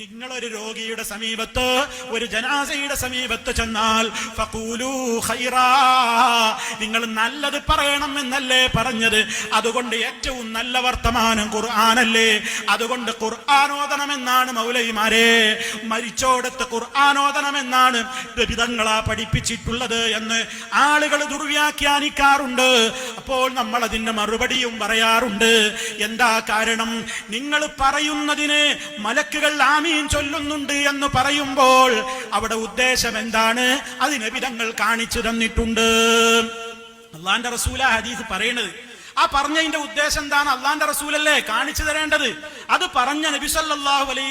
നിങ്ങളൊരു രോഗിയുടെ സമീപത്ത് ഒരു ജനാസയുടെ സമീപത്ത് ചെന്നാൽ നിങ്ങൾ നല്ലത് പറയണം എന്നല്ലേ പറഞ്ഞത്? അതുകൊണ്ട് ഏറ്റവും നല്ല വർത്തമാനം ഖുർആാനല്ലേ? അതുകൊണ്ട് ഖുർആാനോദനമെന്നാണ് മൗലൈമാരെ മരിച്ചോടത്ത് ഖുർആാനോദനമെന്നാണ് വിധങ്ങളാ പഠിപ്പിച്ചിട്ടുള്ളത് എന്ന് ആളുകൾ ദുർവ്യാഖ്യാനിക്കാറുണ്ട്. അപ്പോൾ നമ്മൾ അതിന്റെ മറുപടിയും പറയാറുണ്ട്. എന്താ കാരണം? നിങ്ങൾ പറയുന്നതിന് മലക്കുകൾ ആമീൻ ചൊല്ലുന്നുണ്ട് എന്ന് പറയുമ്പോൾ അവിടെ ഉദ്ദേശം എന്താണ്? അതിനെ വിധങ്ങൾ കാണിച്ചു തന്നിട്ടുണ്ട്. അള്ളാന്റെ റസൂല ഹദീസ് പറയണത് ആ പറഞ്ഞതിന്റെ ഉദ്ദേശം എന്താണ്? അള്ളാന്റെ റസൂലല്ലേ? കാണിച്ചു തരേണ്ടത്. അത് പറഞ്ഞ നബി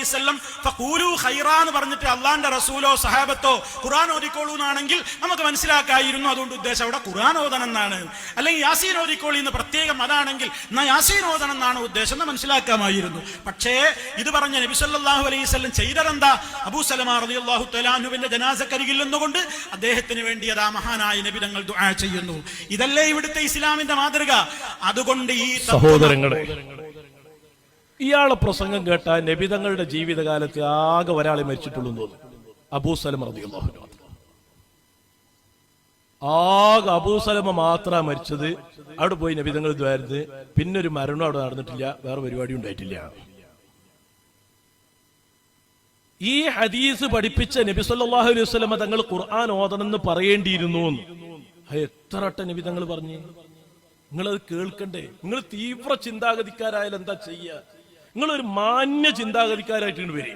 വസല്ലം ഫഖൂലു ഖൈറാ എന്ന് പറഞ്ഞിട്ട് അള്ളാന്റെ റസൂലോ സഹാബത്തോ ഖുറാൻ ഓതിക്കോളൂ എന്നാണെങ്കിൽ നമുക്ക് മനസ്സിലാക്കായിരുന്നു. അതുകൊണ്ട് ഉദ്ദേശം അവിടെ ഖുറാൻ ഓതണം എന്നാണ്. അല്ലെങ്കിൽ യാസീൻ ഓതിക്കോളി എന്ന് പ്രത്യേകം അതാണെങ്കിൽ എന്നാ യാസീൻ ഓതണം എന്നാണ് ഉദ്ദേശം എന്ന് മനസ്സിലാക്കാമായിരുന്നു. പക്ഷേ ഇത് പറഞ്ഞ നബി സല്ലല്ലാഹു അലൈഹി വസല്ലം ചെയ്തതെന്താ? അബൂ സലമാ റളിയല്ലാഹു തലാനുവിന്റെ ജനാസക്കരികിൽ നിന്നുകൊണ്ട് അദ്ദേഹത്തിന് വേണ്ടി അതാ മഹാനായ നബി തങ്ങൾ ദുആ ചെയ്യുന്നു. ഇതല്ലേ ഇവിടുത്തെ ഇസ്ലാമിന്റെ മാതൃക? അതുകൊണ്ട് ഈ സഹോദരങ്ങളെ ഇയാളെ പ്രസംഗം കേട്ട നബിതങ്ങളുടെ ജീവിതകാലത്ത് ആകെ ഒരാളെ മരിച്ചിട്ടുള്ളൂ എന്ന് തോന്നുന്നു. അബൂസലം റളിയല്ലാഹു അൻഹു ആകെ അബൂസലമ മാത്രമാണ് മരിച്ചത്. അവിടെ പോയി നബിതങ്ങൾ ദ്വാരത്ത് പിന്നെ ഒരു മരണം അവിടെ നടന്നിട്ടില്ല. വേറെ പരിപാടി ഉണ്ടായിട്ടില്ല. ഈ ഹദീസ് പഠിപ്പിച്ച നബി സല്ലാഹു അലൈഹി വസ്ലമ തങ്ങൾ ഖുർആൻ ഓതണമെന്ന്. പറയേണ്ടിയിരുന്നു എത്ര വട്ടം നബി തങ്ങൾ പറഞ്ഞു? നിങ്ങളത് കേൾക്കണ്ടേ? നിങ്ങൾ തീവ്ര ചിന്താഗതിക്കാരായാലും എന്താ ചെയ്യുക ഒരു മാന്യ ചിന്താഗതിക്കാരായിട്ട് വരെ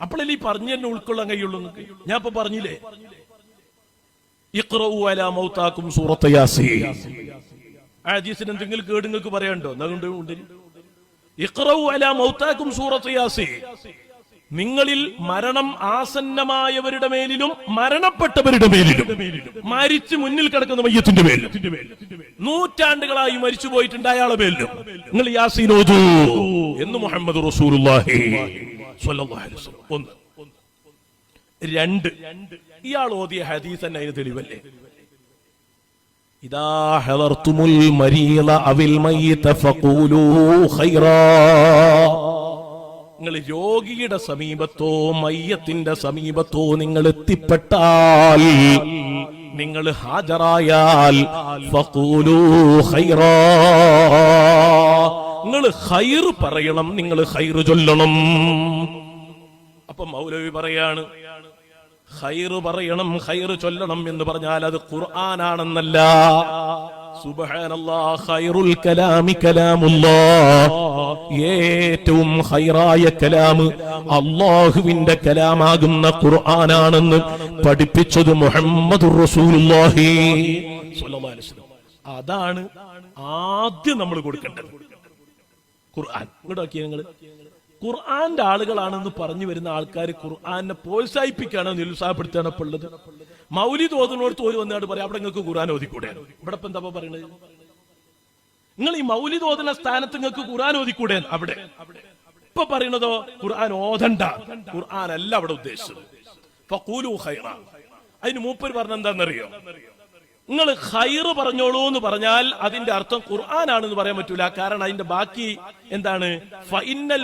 അപ്പോഴല്ലേ ഈ പറഞ്ഞു തന്നെ ഉൾക്കൊള്ളാൻ കഴിയുള്ളൂ നിങ്ങൾക്ക്? ഞാൻ ഇപ്പൊ പറഞ്ഞില്ലേ ഇക്രൗലാമൗത്താക്കും സൂറത്ത് യാസീൻ. ആ ഹദീസിന് എന്തെങ്കിലും കേട് നിങ്ങൾക്ക് പറയാനുണ്ടോ? ഉണ്ട് ഇഖ്റഉ അലാ മൗത്താക്കും സൂറത്ത് യാസീൻ. നിങ്ങളിൽ മരണം ആസന്നമായവരുടെ മേലിലും മരണപ്പെട്ടവരുടെ മേലിലും. മരിച്ച് മുന്നിൽ കിടക്കുന്ന മയ്യത്തിന്റെ മേലും നൂറ്റാണ്ടുകളായി മരിച്ചു പോയിട്ടുണ്ട് അയാളെ മേലിലും. നിങ്ങൾ യാസീനോദു എന്ന് മുഹമ്മദ് റസൂലുള്ളാഹി ഒന്ന്. രണ്ട്. ഇയാൾ ഓതിയ ഹദീസ് തന്നെ അതിന് തെളിവല്ലേ? ഇതാ ഹലർത്തുമുൽ മരീള അവിൽ മയ്യിത ഫഖൂലൂ ഖൈറാ. നിങ്ങൾ രോഗിയുടെ സമീപത്തോ മയ്യത്തിന്റെ സമീപത്തോ നിങ്ങൾ എത്തിപ്പെട്ടാൽ നിങ്ങൾ ഖൈറാ. നിങ്ങൾ ഖൈർ പറയണം നിങ്ങൾ ഖൈർ ചൊല്ലണം. അപ്പൊ മൗലവി പറയാണ് ഹൈറ് പറയണം ഹൈറ് ചൊല്ലണം എന്ന് പറഞ്ഞാൽ അത് ഖുർആനാണെന്നല്ല. ഏറ്റവും ഖൈറായ കലാമ് അള്ളാഹുവിന്റെ കലാമാകുന്ന ഖുർആനാണെന്ന് പഠിപ്പിച്ചത് മുഹമ്മദ് അതാണ് ആദ്യം നമ്മൾ കൊടുക്കേണ്ടത്. ഖുർആൻ. ഇങ്ങോട്ട് നോക്കിയേ നിങ്ങൾ ഖുർആന്റെ ആളുകളാണെന്ന് പറഞ്ഞു വരുന്ന ആൾക്കാർ ഖുർആാനെ പ്രോത്സാഹിപ്പിക്കുകയാണ് നിരുത്സാഹപ്പെടുത്തുകയാണ് ഇപ്പൊ ഉള്ളത്. മൗലി തോതുന്നോടത്ത് ഒരു വന്നാട് പറയാം അവിടെ നിങ്ങൾക്ക് ഖുർആൻ ഓതിക്കൂടെ? ഇവിടെ ഇപ്പൊ എന്താ പറയണത്? നിങ്ങൾ ഈ മൗലി തോന്നുന്ന സ്ഥാനത്ത് നിങ്ങൾക്ക് ഖുർആൻ ഓതിക്കൂടെ? അവിടെ. ഇപ്പൊ പറയണതോ ഖുർആൻ ഓതണ്ട. ഖുർആൻ അല്ല അവിടെ ഉദ്ദേശിച്ചത്. അതിന് മൂപ്പര് പറഞ്ഞ എന്താണെന്നറിയോ നിങ്ങൾ ഖൈറ് പറഞ്ഞോളൂ എന്ന് പറഞ്ഞാൽ അതിന്റെ അർത്ഥം ഖുർആനാണെന്ന് പറയാൻ പറ്റൂല. കാരണം അതിന്റെ ബാക്കി എന്താണ്? ഫൈനൽ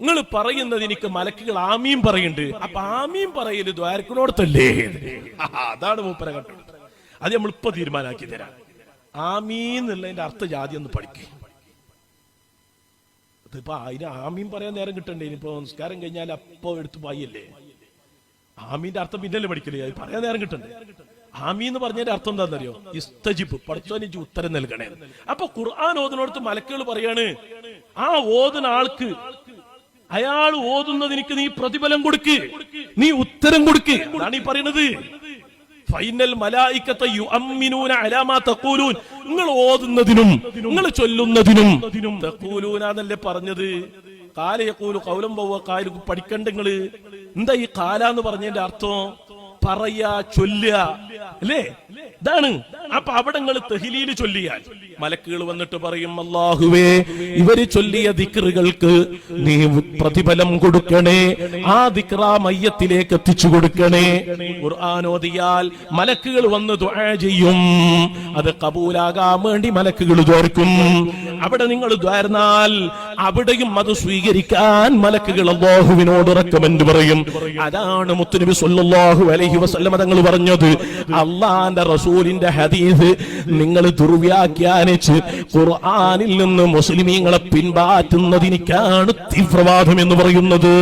നിങ്ങൾ പറയുന്നത് എനിക്ക് മലക്കുകൾ ആമീൻ പറയുന്നുണ്ട്. അപ്പൊ ആമീൻ പറയൽ ദ്വാരക്കിനോടത്തല്ലേ? അതാണ് മൂപ്പര കണ്ടത്. അത് നമ്മൾ ഇപ്പൊ തീരുമാനാക്കി തരാം. ആമീൻ എന്നുള്ളതിന്റെ അർത്ഥ ജാതി ഒന്ന് പഠിക്കേ. അതിപ്പോ അതിന് ആമീൻ പറയാൻ നേരം കിട്ടണ്ടേ? ഇനിയിപ്പോ നമസ്കാരം കഴിഞ്ഞാൽ അപ്പോ എടുത്ത് പായല്ലേ ആമീന്റെ അർത്ഥം പിന്നല്ലേ പഠിക്കലേ? അത് പറയാൻ നേരം കിട്ടണ്ടേ? ആമി എന്ന് പറഞ്ഞതിന്റെ അർത്ഥം എന്താണെന്നറിയോ? ഇസ്തജിബ് പഠിച്ചോനിക്ക് ഉത്തരം നൽകണേ. അപ്പൊ ഖുർആൻ ഓതിനോടത്ത് മലക്കുകൾ പറയാണ് ആ ഓതുന്ന ആൾക്ക് അയാൾ ഓതുന്നതിനിക്ക് നീ പ്രതിഫലം കൊടുക്ക് നീ ഉത്തരം കൊടുക്ക്. എന്നാണ് ഈ പറയുന്നത് ഫൈനൽ മലായിക്കത്തെ നിങ്ങൾ ഓതുന്നതിനും നിങ്ങൾ ചൊല്ലുന്നതിനും പറഞ്ഞത്? കാല കൗലം പോവ കാല കാലു പഠിക്കണ്ട നിങ്ങൾ. എന്താ ഈ കാല എന്ന് പറഞ്ഞതിന്റെ അർത്ഥം? പറയാ ചൊല്ലുക. അല്ലേ? ഇതാണ്. അപ്പൊ അവിടെ നിങ്ങൾ തെഹിലിയിൽ ചൊല്ലിയാൽ. മലക്കുകൾ വന്നിട്ട് പറയും അള്ളാഹുവേ ഇവർ ചൊല്ലിയ ദിക്റുകൾക്ക് നീ പ്രതിഫലം കൊടുക്കണേ. ആ ദിക്റ മയ്യത്തിലേക്ക് എത്തിച്ചു കൊടുക്കണേ. ഖുർആാനോദിയാൽ മലക്കുകൾ വന്ന് ദുആ ചെയ്യും. അത് കബൂലാകാൻ വേണ്ടി മലക്കുകൾ ദ്വാർക്കും അവിടെ നിങ്ങൾ ദ്വാരനാൽ അവിടെയും അത് സ്വീകരിക്കാൻ മലക്കുകൾ അള്ളാഹുവിനോട് റെക്കമെന്റ് പറയും. അതാണ് മുത്തുനബി സല്ലല്ലാഹു അലൈഹി വസല്ലമ തങ്ങൾ പറഞ്ഞത്. അള്ളാന്റെ റസൂലിന്റെ ഹദീസ് നിങ്ങൾ ദുർവ്യാഖ്യാനിച്ച് ഖുർആാനിൽ നിന്ന് മുസ്ലിമീങ്ങളെ പിൻപാറ്റുന്നതിനിക്കാണ് തീവ്രവാദം എന്ന് പറയുന്നത്.